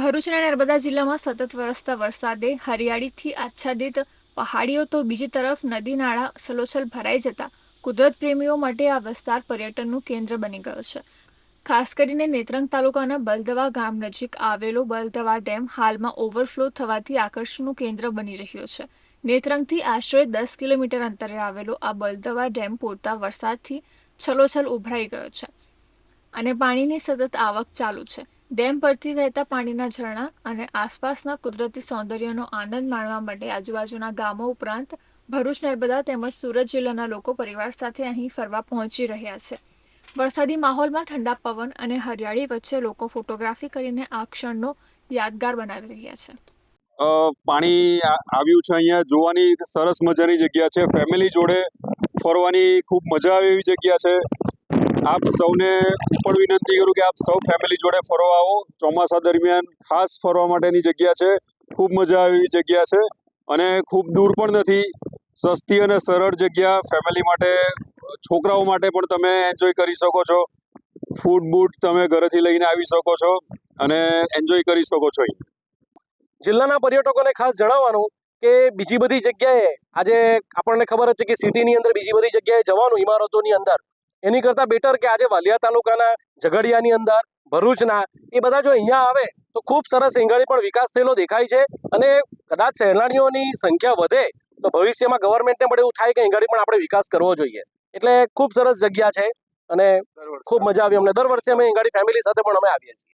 ભરૂચ અને નર્મદા જિલ્લામાં સતત વરસતા વરસાદે હરિયાળીથી આચ્છાદિત પહાડીઓ તો બીજી તરફ નદી નાળા છલોછલ ભરાઈ જતા કુદરત પ્રેમીઓ માટે આ વિસ્તાર પર્યટનનું કેન્દ્ર બની ગયો છે. ખાસ કરીને નેત્રંગ તાલુકાના બલદવા ગામ નજીક આવેલો બલદવા ડેમ હાલમાં ઓવરફ્લો થવાથી આકર્ષણનું કેન્દ્ર બની રહ્યો છે. નેત્રંગથી આશરે દસ કિલોમીટર અંતરે આવેલો આ બલદવા ડેમ પૂરતા વરસાદથી છલોછલ ઉભરાઈ ગયો છે અને પાણીની સતત આવક ચાલુ છે. ડેમ પરથી વહેતા પાણીના ઝરણા અને આસપાસના કુદરતી સૌંદર્યનો આનંદ માણવા માટે આજુબાજુના ગામો ઉપરાંત ભરૂચ, નર્મદા તેમજ સુરત જિલ્લાના લોકો પરિવાર સાથે અહીં ફરવા પહોંચી રહ્યા છે. વરસાદી માહોલમાં ઠંડા પવન અને હરિયાળી વચ્ચે લોકો ફોટોગ્રાફી કરીને આ ક્ષણનો યાદગાર બનાવી રહ્યા છે. પાણી આવ્યું છે અહીંયા. જોવાની સરસ મજાની જગ્યા છે. ફેમિલી જોડે ફરવાની ખૂબ મજા આવે એવી જગ્યા છે. આપ સૌને પણ વિનંતી કરું કે આપ સૌ ફેમિલી જોડે ફરવા આવો. ચોમાસા દરમિયાન ખાસ ફરવા માટેની જગ્યા છે. ખૂબ મજા આવે એવી જગ્યા છે અને ખૂબ દૂર પણ નથી. સસ્તી અને સરળ જગ્યા ફેમિલી માટે, છોકરાઓ માટે પણ તમે એન્જોય કરી શકો છો. ફૂડ બૂટ તમે ઘરેથી લઈને આવી શકો છો અને એન્જોય કરી શકો છો જિલ્લાના પર્યટકોને ખાસ જણાવવાનું કે બીજી બધી જગ્યાએ આજે આપણને ખબર જ છે કે સિટીની અંદર બીજી બધી જગ્યાએ જવાનું, ઇમારતોની અંદર. એની કરતાં બેટર કે આજે વાલિયા તાલુકાના ઝઘડિયાની અંદર ભરૂચના એ બધા જો અહીંયા આવે તો ખૂબ સરસ હિંગાળી પણ વિકાસ થયેલો દેખાય છે અને કદાચ સહેલાણીઓની સંખ્યા વધે તો ભવિષ્યમાં ગવર્મેન્ટને પણ એવું થાય કે એંગળી પણ આપણે વિકાસ કરવો જોઈએ. એટલે ખૂબ સરસ જગ્યા છે અને ખૂબ મજા આવી. અમને દર વર્ષે અમે એંગાડી ફેમિલી સાથે પણ અમે આવીએ છીએ.